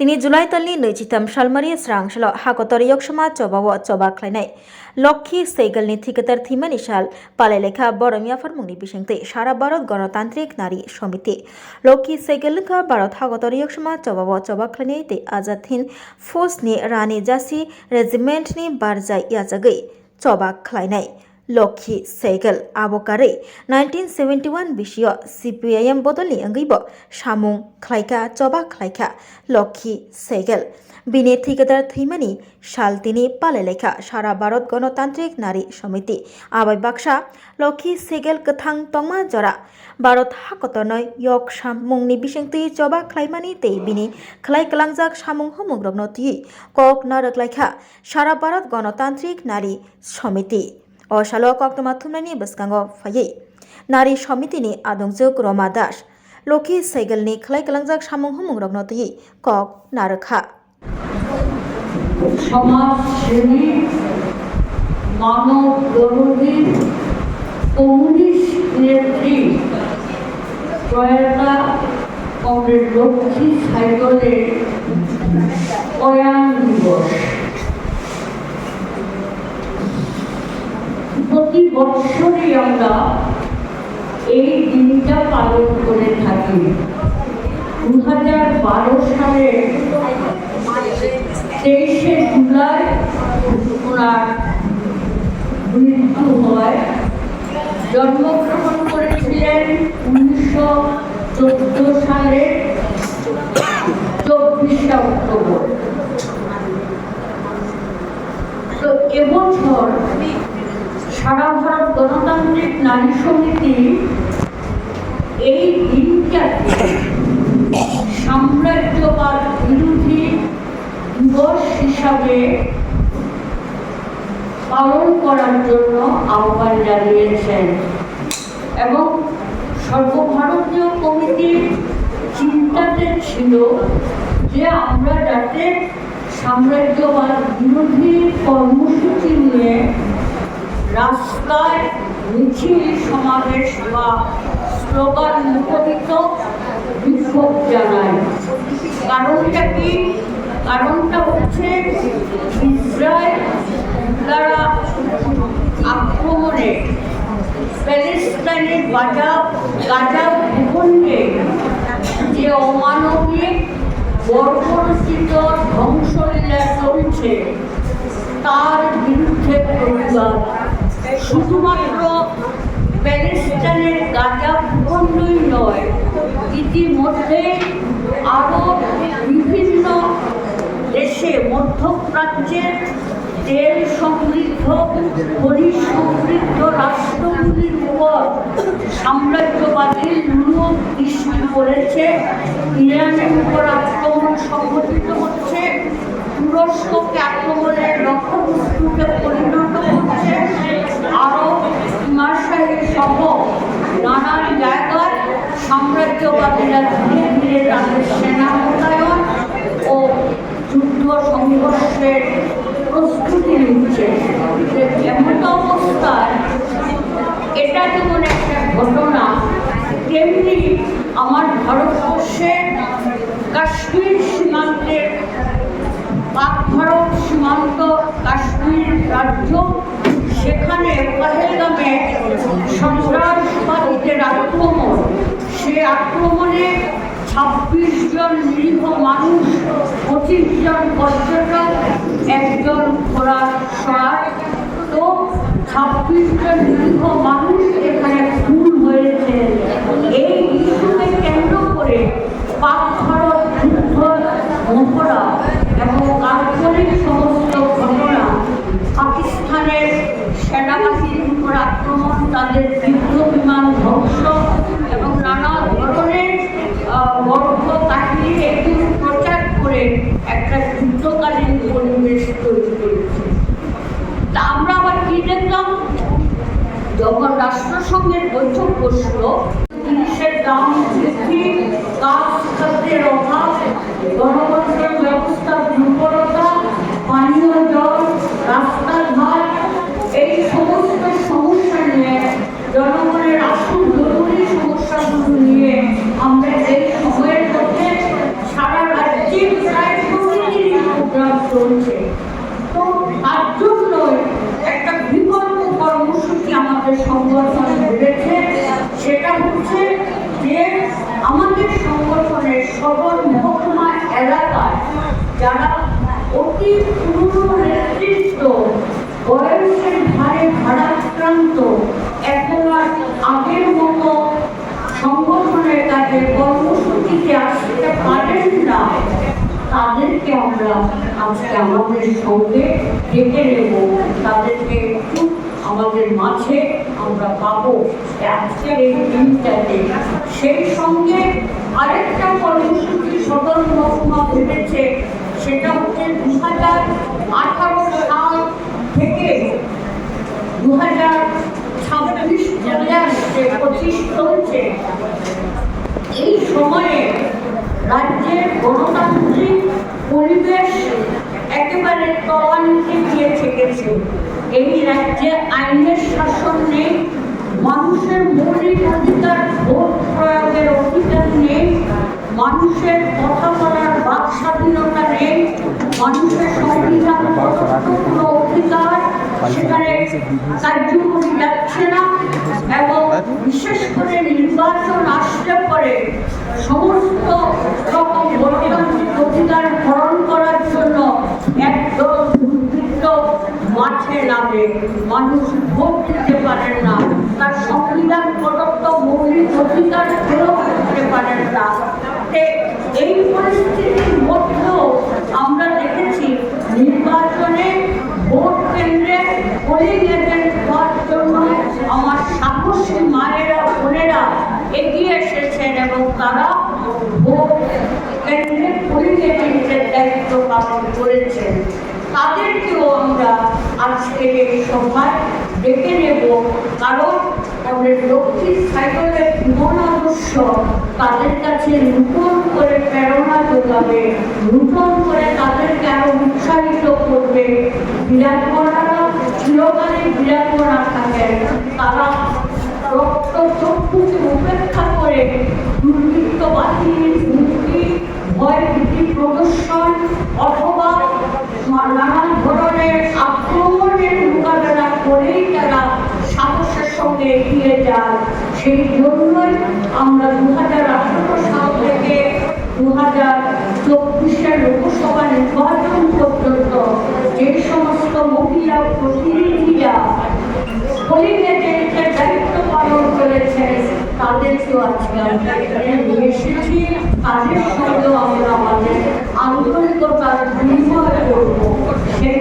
তিনি জুলাই তলনি নৈজিতাম সালমারি স্রাংশল হাকতর ইয়কসমা চবাব চবা খ্লাইনাই লক্ষ্মী সেইগলনি ঠিকাতার থিমানি সাল পালে লেখা বরমিয়া মুংনি বিশেংতে সারা ভারত গণতান্ত্রিক নারী সমিতি। লক্ষ্মী সেইগলকা ভারত হাকতর ইয়কসমা চবাব চবা খ্লাইনাইতে আজাদ হিন ফোসনি রানী জাসি রেজিমেন্টনি বারজাই ইয়াজাগৈ লক্ষী ಸೈಗಲ್ আবকারে নাইনটিন ಸೆವೆಂಟಿ ওয়ান ವಿಷಯ সিপিআইএম ಪಿ ಐ ಎಂ ಬದಲಿ খ্লাইকা চবা খ্লাইকা লক্ষী সেগেল। বিনে ঠিকাদার থৈমানি সাল তিনি পালে লেখা। সারা ভারত গণতান্ত্রিক নারী সমিতি। আবাই বাক্সা লক্ষী সেগেল কথাং তংমা জরা। ভারত হাকত নয়, ইয়ক সামুংনি বিশেংতি চবা খ্লাইমানি তেই বিনি। খ্লাই ক্লাংজাক সামুং হমুগ্রগ্নতি কক নারক লেখা। সারা ভারত গণতান্ত্রিক নারী সমিতি। 어샬로꽉도마툼라니 버스강어 파예 나리 서미티니 아동적 로마다스 로키 세글니 클라이클랑작 사몽 허몽럭너티이 꺽 나르카 সমাজসেবী মানব দরদী কমিউনিস্ট নেত্রী প্রয়াতা কমরেড লক্ষ্মী সাইকেলের আমরা এই দিনটা পালন করে থাকি। দু হাজার বারো সালে তেইশে জুলাই ওনার মৃত্যু হয়। জন্মগ্রহণ করেছিলেন উনিশশো চোদ্দ সালের চব্বিশে অক্টোবর। তো এবছর সারা ভারত গণতান্ত্রিক নারী সমিতি এই দিনটাকে সাম্রাজ্যবাদ বিরোধী দিবস হিসাবে পালন করার জন্য আহ্বান জানিয়েছেন। এবং সর্বভারতীয় কমিটির চিন্তাতে ছিল যে আমরা যাতে সাম্রাজ্যবাদ বিরোধী কর্মসূচি নিয়ে রাস্তায় মিছিল, সমাবেশ বা স্লোগান মুখরিত বিক্ষোভ জানায়। কারণটা কি? কারণটা হচ্ছে ইসরায়েল দ্বারা আক্রমণে প্যালেস্টাইনের গাজা গাজা ভূখণ্ডে যে অমানবিক বর্বরচিত ধ্বংসলীলা চলছে, তার বিরুদ্ধে প্রতিবাদ। শুধুমাত্র প্যালেস্টাইনের গাজা ভূখণ্ডই নয়, ইতিমধ্যে আরও বিভিন্ন দেশে মধ্যপ্রাচ্যের তেল সমৃদ্ধ খনিজ সমৃদ্ধ রাষ্ট্রগুলির উপর সাম্রাজ্যবাদী লুণ দৃষ্টি করেছে, ইরানের উপর আক্রমণ সংঘটিত হচ্ছে, তুরস্ককে আক্রমণের সাম্রাজ্যবাদীরা ধীরে ধীরে তাদের সেনা মোতায়েন ও যুদ্ধ সংঘর্ষের প্রস্তুতি নিচ্ছে। এমন অবস্থায়, এটা যেমন একটা ঘটনা, তেমনি আমার ভারতবর্ষে কাশ্মীর সীমান্তের পাক ভারত সীমান্ত কাশ্মীর রাজ্য, সেখানে পহেলগামে সন্ত্রাসবাদীদের আক্রমণ সে আক্রমণে ছাব্বিশ জন নিরীহ মানুষ, পঁচিশ জন পর্যটক, একজন ঘোড়ার সার তো ছাব্বিশ জন নিরীহ মানুষ এখানে খুন হয়েছে। এই ইস্যুকে কেন্দ্র করে পাক ভারত যুদ্ধ মহড়া এবং কাল্পনিক সমস্ত ঘটনা পাকিস্তানের সেনাবাহিনীর উপর আক্রমণ তাদের যুদ্ধ বিমান ধ্বংস এবং নানা ধরনের আহ, গর্ব কাহিনী এগুলো প্রচার করে একটা যুদ্ধকালীন পরিবেশ তৈরি করেছে তা আমরা আবার কি দেখলাম যখন রাষ্ট্রসংঘের বৈঠক বসল। জিনিসের দাম বৃদ্ধি কাজ অভাব গণতন্ত্রের ব্যবস্থা দুর্বলতা পানীয় জল রাস্তাঘাট এই সমস্ত সমস্যা নিয়ে জনগণের আসল জরুরি সমস্যাগুলো নিয়ে আমরা এই সময়ের মধ্যে সারা রাজ্যে প্রায় চলছে তো তার জন্যই একটা বিকল্প কর্মসূচি আমাদের সংগঠনে বেড়েছে সেটা হচ্ছে যে আমাদের সংগঠনের সকল মহকুমা এলাকায় যারা অতি পুরনো নেতৃত্ব বয়সের ভারে ভারাক্রান্ত এখন আর আগের মতো কাছে কর্মসূচিতে আসতে পারেন না। তাদেরকে আমরা আজকে আমাদের সঙ্গে ডেকে নেব। তাদেরকে একটু আমাদের মাঝে আমরা পাবো আজকের এই দিনটাতে। সেই সঙ্গে আরেকটা কর্মসূচি সদর মহকুমা ভেবেছে, সেটা হচ্ছে দু হাজার আঠারো সাল থেকে দু হাজার ছাব্বিশ চলে আসছে পঁচিশ চলছে এই সময়ে রাজ্যের গণতান্ত্রিক পরিবেশ একেবারে তলানিতে গিয়ে ঠেকেছে এই রাজ্যে আইনের শাসন নেই, মানুষের মৌলিক অধিকার ভোট প্রয়োগের অধিকার নেই, মানুষের কথা বলার বাক স্বাধীনতা নেই, মানুষের সংবিধান কোনো অধিকার সেখানে কার্যকরী যাচ্ছে না এবং বিশেষ করে নির্বাচন আসলে পরে সমস্ত রকম গণতান্ত্রিক অধিকার হরণ করার জন্য একদল দুর্বৃত্ত মাঠে নামে মানুষ ভোট দিতে পারেন না। তার সংবিধান প্রদত্ত মৌলিক অধিকার প্রয়োগ করতে পারেন না। এই পরিস্থিতির মধ্যেও আমরা দেখেছি নির্বাচনে ভোট কেন্দ্রে পোলিং এজেন্ট হওয়ার জন্য আমার সাহসী মায়েরা, বোনেরা এগিয়ে এসেছেন এবং তারা ভোট কেন্দ্রে পোলিং এজেন্টের দায়িত্ব পালন করেছেন। তাদেরকেও আমরা ডেকে নেব। কারণ আমাদের লক্ষ্মী সাইকেলের জীবন আদর্শ তাদের কাছে নূতন করে প্রেরণা যোগাবে। নূতন করে তাদেরকে আরও উৎসাহিত করবে? চিরকালে থাকেন তারা রক্ত চক্ষুকে উপেক্ষা করে দুর্বৃত্ত বাহিনীর ভয় ভীতি প্রদর্শন অথবা নানান ধরনের আক্রমণের পথে ফিরে যায় সেই জন্যই আমরা দু হাজার আঠারো সাল থেকে দু হাজার চব্বিশের লোকসভা নির্বাচন পর্যন্ত যে সমস্ত মহিলা প্রতিনিধিরা দায়িত্ব পালন করেছেন তাদেরকেও আজকে আমরা এখানে নিয়ে এসেছি। তাদের সঙ্গেও আমরা আমাদের আন্তরিকতার বিনিময় করব। সেই